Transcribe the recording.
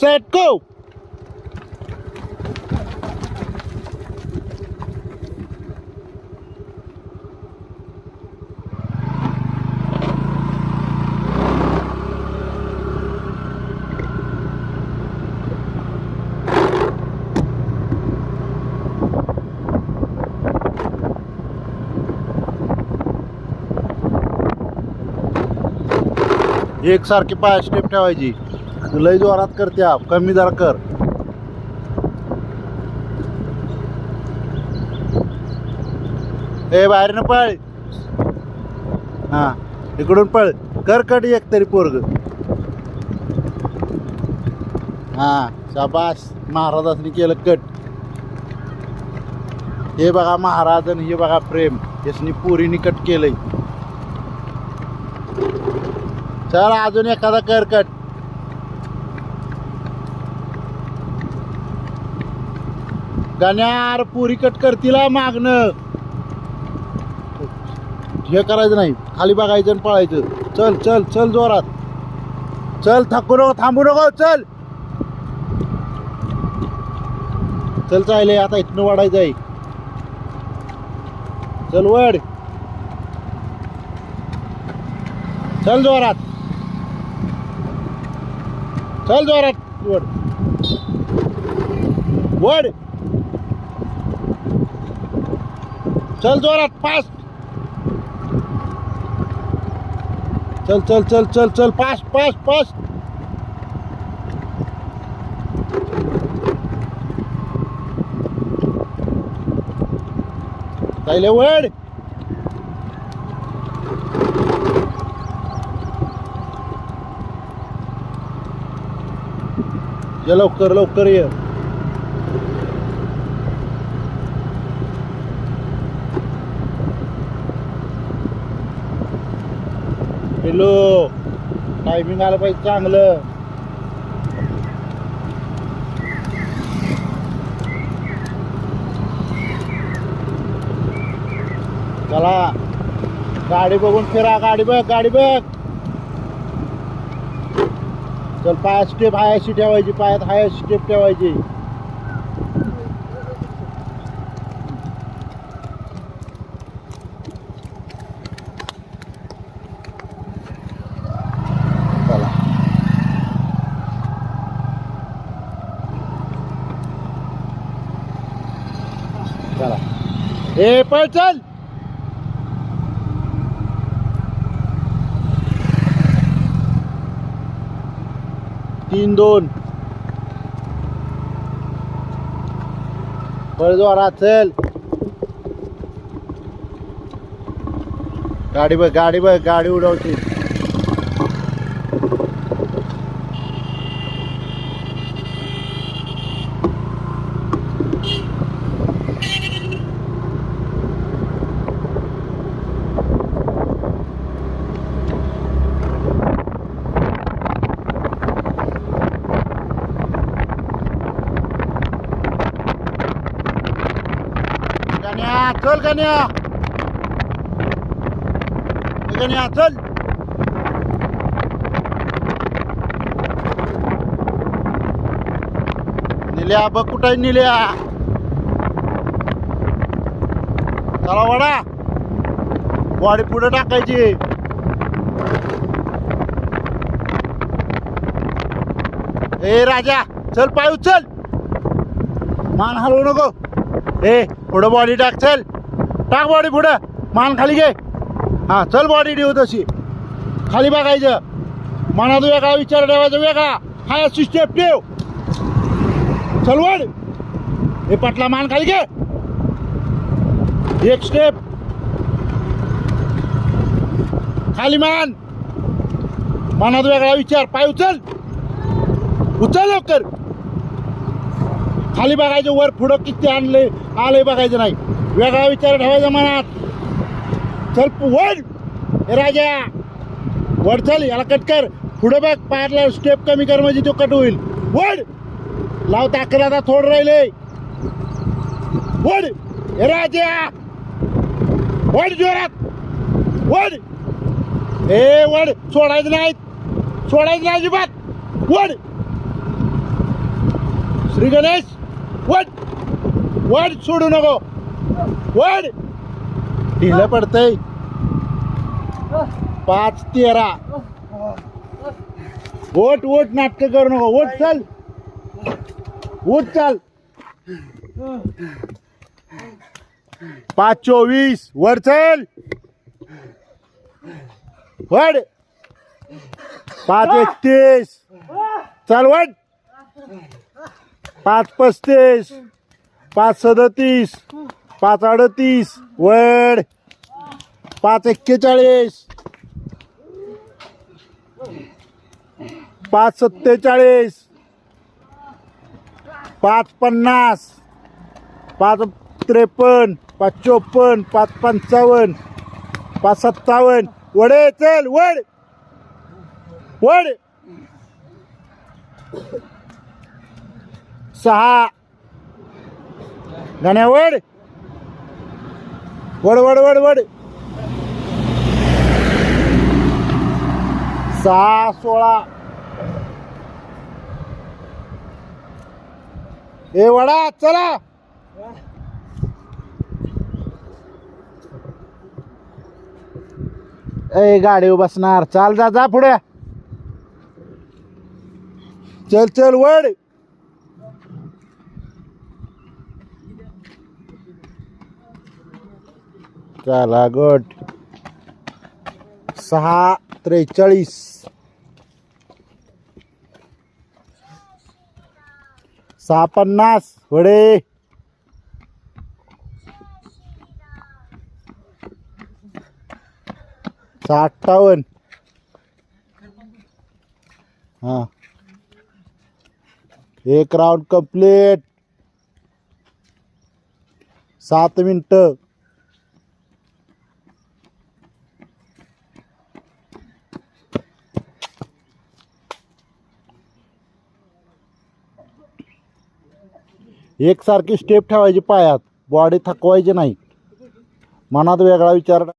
Set go एकसारखी पाय step ठेवायची. लय जोरात करते आप कमी जरा कर. ए बाहेर न पळ. हा इकडून पळ. कर कट एक तरी पोरग. हा शाबास. महाराजांनी केलं कट. हे बघा महाराजन हे बघा प्रेम. यासनी पोरीनी कट केलंय. चल अजून एखादा कर कट. गाण्यार पुरी कट करतील मागणं. हे करायचं नाही. खाली बघायचं आणि पळायचं. चल चल चल जोरात. चल थकू नको थांबू नको चल. चल चालले आता इथनं वाढायचं आहे. चल वड. चल जोरात. चल जोरात वड. वड. चल जोरात पास चल चल चल चल चल पास पास फास्ट पहिले वड. ये लवकर लवकर ये. हॅलो टायमिंग आलं पाहिजे चांगलं. चला गाडी बघून फिरा गाडी बघ गाडी बघ. चल पायात स्टेप हायशी ठेवायची पायात हायर स्टेप ठेवायची चला चला ए पळ चल. तीन दोन. पळजोरा चल. गाडी बघ गाडी बघ गाडी उडवते गण्या चल गण्या. गण्या चल. निल्या बघ कुठे निल्या. चला वडा. बॉडी पुढे टाकायची. ए राजा चल पाय चल. मान हलवू नको. ए पुढं बॉडी टाक चल. टाक बॉडी पुढं. मान खाली घे. हा चल बॉडी ठेवू तशी. खाली बघायचं. मनात वेगळा विचार ठेवायचा वेगळा. हा अशी स्टेप ठेव चल वड हे पटला मान खाली घे. एक स्टेप खाली मान. मनात वेगळा विचार. पाय उचल. उचल लवकर. खाली बघायचं वर पुढं किती आणले आले बघायचं नाही. वेगळा विचार ठेवायचा मनात. चल वर राजा! वर चल याला कट कर. पुढं बघ पायातला स्टेप कमी कर म्हणजे तो कट होईल. वड लाव ताकद आता थोडं राहिले. वड हे राजा! वड जोरात! वड ए वड सोडायचं नाही. सोडायचं नाही अजिबात. वड श्री गणेश! वड वड सोडू नको. वड. ढिलं पडतंय. पाच तेरा. ओट ओट नाटक करू नको. ओट चल. ओट चाल. पाच चोवीस. वर चल. वड. पाच एकतीस. चल वड. पाच पस्तीस पाच सदतीस पाच अडतीस वड. पाच एक्केचाळीस पाच सत्तेचाळीस पाच पन्नास पाच त्रेपन्न पाच चोपन्न पाच पंचावन्न पाच सत्तावन्न. वडे चल वड. वड. सहा. गाण्या वड. वड वड वड वड. सहा सोळा. ए वडा चला. ए गाडी बसणार. चाल जा जा पुढे. चल चल वड. चला गट. सहा त्रेचाळीस. सहा पन्नास. वडे. सहा अठ्ठावन्न. हा. एक राऊंड कंप्लीट सात मिनटं. एकसारखी स्टेप ठेवायची पायात. बॉडी थकवायची नाही. मनात वेगळा विचार